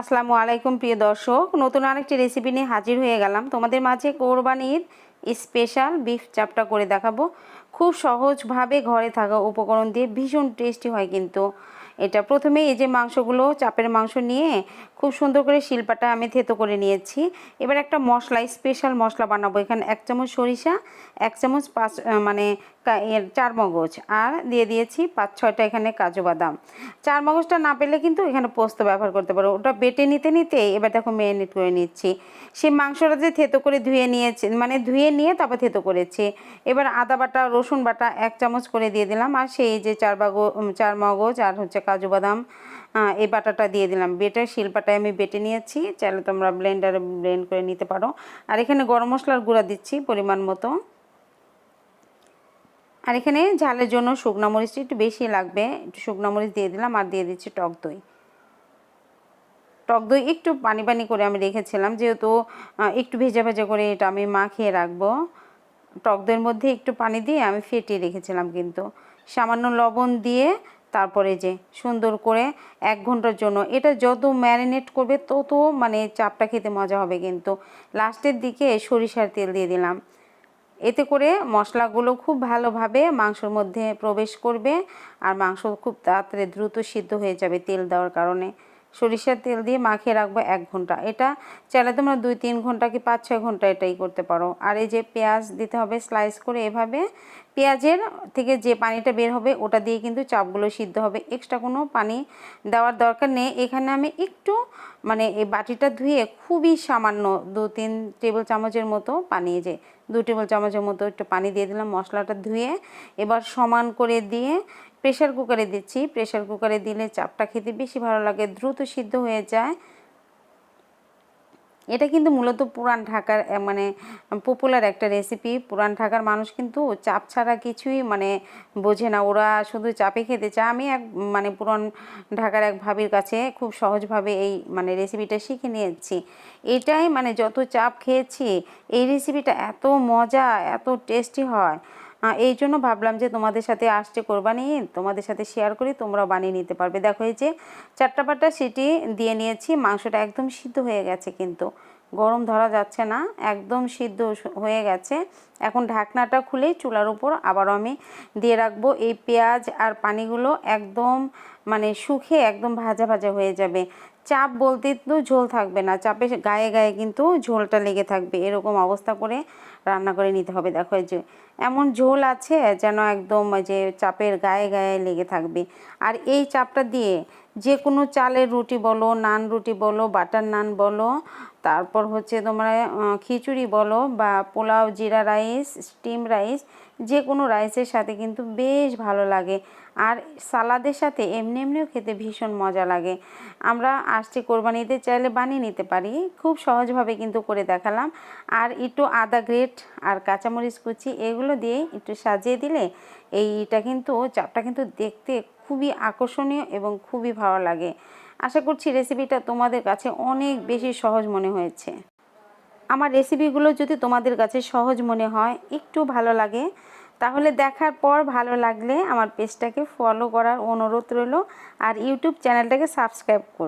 আসসালামু আলাইকুম, প্রিয় দর্শক। নতুন আরেকটি রেসিপি নিয়ে হাজির হয়ে গেলাম। তোমাদের মাঝে কোরবানির স্পেশাল বিফ চাপটা করে দেখাবো। খুব সহজভাবে ঘরে থাকা উপকরণ দিয়ে ভীষণ টেস্টি হয় কিন্তু। এটা প্রথমে এই যে মাংসগুলো, চাপের মাংস নিয়ে খুব সুন্দর করে শিল্পাটা আমি থেতো করে নিয়েছি। এবার একটা মশলা স্পেশাল মশলা বানাবো। এখানে এক চামচ সরিষা, এক চামচ পাঁচ মানে চার মগজ আর দিয়ে দিয়েছি পাঁচ, ছয়টা এখানে কাজু বাদাম। চার মগজটা না পেলে কিন্তু এখানে পোস্ত ব্যবহার করতে পারো। ওটা বেটে নিতে নিতে এবার দেখো ম্যারিনেট করে নিচ্ছি। সেই মাংসটা যে থেতো করে ধুয়ে নিয়েছি মানে ধুয়ে নিয়ে তারপর থেতো করেছি। এবার আদা বাটা, রসুন বাটা এক চামচ করে দিয়ে দিলাম। আর সেই যে চার বাগো চার মগজ আর হচ্ছে কাজু বাদাম এই বাটাটা দিয়ে দিলাম। বেটে শিলপাটায় আমি বেটে নিয়েছি। চাইলে তোমরা ব্লেন্ডারে ব্লেন্ড করে নিতে পারো। আর এখানে গরম মশলার গুঁড়া দিচ্ছি পরিমাণ মতো। আর এখানে ঝালের জন্য শুকনো মরিচটা একটু বেশি লাগবে। একটু শুকনো মরিচ দিয়ে দিলাম আর দিয়ে দিচ্ছি টক দই। টক দই একটু পানি পানি করে আমি রেখেছিলাম। যেহেতু একটু ভেজা ভেজা করে এটা আমি মাখিয়ে রাখব। টক দইয়ের মধ্যে একটু পানি দিয়ে আমি ফেটিয়ে রেখেছিলাম কিন্তু। সামান্য লবণ দিয়ে তারপরে যে সুন্দর করে এক ঘণ্টার জন্য। এটা যত ম্যারিনেট করবে, তত মানে চাপটা খেতে মজা হবে কিন্তু। লাস্টের দিকে সরিষার তেল দিয়ে দিলাম। এতে করে মশলাগুলো খুব ভালোভাবে মাংসর মধ্যে প্রবেশ করবে আর মাংস খুব তাড়াতাড়ি দ্রুত সিদ্ধ হয়ে যাবে তেল দেওয়ার কারণে। সরিষার তেল দিয়ে মাখিয়ে রাখব এক ঘণ্টা। এটা চাইলে তোমরা দুই, তিন ঘণ্টা কি পাঁচ, ছয় ঘণ্টা এটাই করতে পারো। আর এই যে পেঁয়াজ দিতে হবে স্লাইস করে এভাবে, পেঁয়াজের থেকে যে পানিটা বের হবে ওটা দিয়ে কিন্তু চাপগুলো সিদ্ধ হবে। এক্সট্রা কোনো পানি দেওয়ার দরকার নেই। এখানে আমি একটু মানে এই বাটিটা ধুয়ে খুবই সামান্য দু, তিন টেবিল চামচের মতো পানি যে দু টেবিল চামচের মতো একটু পানি দিয়ে দিলাম। মশলাটা ধুয়ে এবার সমান করে দিয়ে প্রেশার কুকারে দিচ্ছি। প্রেশার কুকারে দিলে চাপটা খেতে বেশি ভালো লাগে, দ্রুত সিদ্ধ হয়ে যায়। এটা কিন্তু মূলত পুরান ঢাকার মানে পপুলার একটা রেসিপি পুরান ঢাকার মানুষ কিন্তু চাপ ছাড়া কিছুই মানে বোঝে না। ওরা শুধু চাপে খেতে চায়। আমি এক মানে পুরান ঢাকার এক ভাবির কাছে খুব সহজভাবে এই মানে রেসিপিটা শিখে নিয়েছি। এটাই মানে যত চাপ খেয়েছি, এই রেসিপিটা এত মজা, এত টেস্টি হয়। এই জন্য ভাবলাম যে তোমাদের সাথে আসছে কোরবানি, তোমাদের সাথে শেয়ার করি তোমরা বানিয়ে নিতে পারবে। দেখো এই যে চারটা পাটা সিটি দিয়ে নিয়েছি, মাংসটা একদম সিদ্ধ হয়ে গেছে কিন্তু। গরম ধরা যাচ্ছে না, একদম সিদ্ধ হয়ে গেছে। এখন ঢাকনাটা খুলেই চুলার উপর আবারও আমি দিয়ে রাখব। এই পেঁয়াজ আর পানিগুলো একদম মানে শুকিয়ে একদম ভাজা ভাজা হয়ে যাবে। চাপ বলতে তো ঝোল থাকবে না, চাপে গায়ে গায়ে কিন্তু ঝোলটা লেগে থাকবে। এরকম অবস্থা করে রান্না করে নিতে হবে। দেখো যে, এমন ঝোল আছে যেন একদম যে চাপের গায়ে গায়ে লেগে থাকবে। আর এই চাপটা দিয়ে যে কোনো চালের রুটি বলো, নান রুটি বলো, বাটার নান বলো তারপর হচ্ছে তোমরা খিচুড়ি বলো বা পোলাও, জিরা রাইস, স্টিম রাইস যে কোনো রাইসের সাথে কিন্তু বেশ ভালো লাগে। আর সালাদের সাথে এমনি এমনিও খেতে ভীষণ মজা লাগে। আমরা আসছে কোরবানিতে, চাইলে বানিয়ে নিতে পারি। খুব সহজভাবে কিন্তু করে দেখালাম। আর একটু আদা গ্রেট আর কাঁচামরিচ কুচি, এগুলো দিয়ে একটু সাজিয়ে দিলে এইটা কিন্তু, চাপটা কিন্তু দেখতে খুবই আকর্ষণীয় এবং খুবই ভালো লাগে। আশা করছি রেসিপিটা তোমাদের কাছে অনেক বেশি সহজ মনে হয়েছে। আমার রেসিপিগুলো যদি তোমাদের কাছে সহজ মনে হয়, একটু ভালো লাগে, তাহলে দেখার পর ভালো লাগলে আমার পেজটাকে ফলো করার অনুরোধ রইল, আর ইউটিউব চ্যানেলটাকে সাবস্ক্রাইব করবে।